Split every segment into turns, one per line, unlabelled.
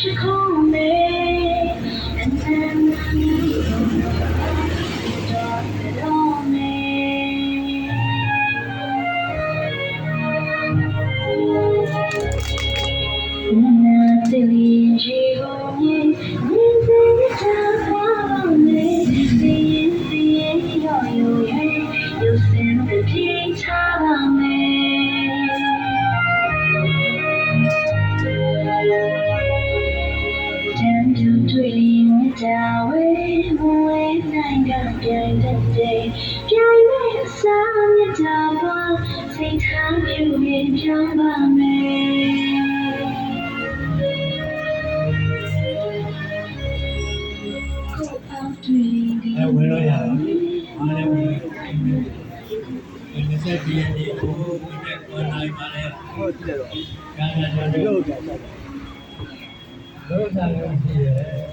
she called me, and then I knew dark at all. တာဝဲမဝဲနိုင်ကပြိုင်တတ်တဲ့ပြိုင်မဲ့အစားမြတာပါစိတ်ထားဖြူရင်ကြောင်းပါမယ်ကိုအောင်တွေ့လီဒီ
အဲဝင်လို့ရတော့အားလည်းဝင်ဒီနေ့ဆက်ပြီးရင်ဒီကိုဝင်တဲ့ဝင်နိုင်ပါလေ
ဟုတ်တယ်တော့
ကံကံ
ဒီ
တို့
လိုကြာကြာ
လို့စားလို့ရှိရဲ့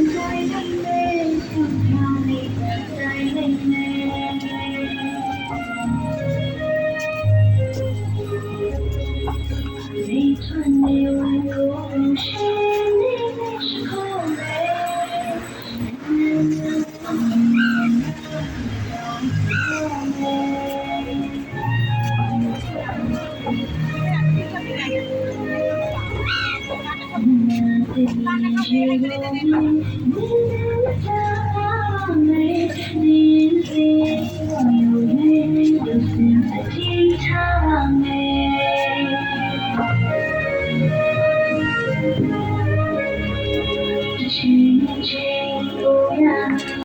Thank you.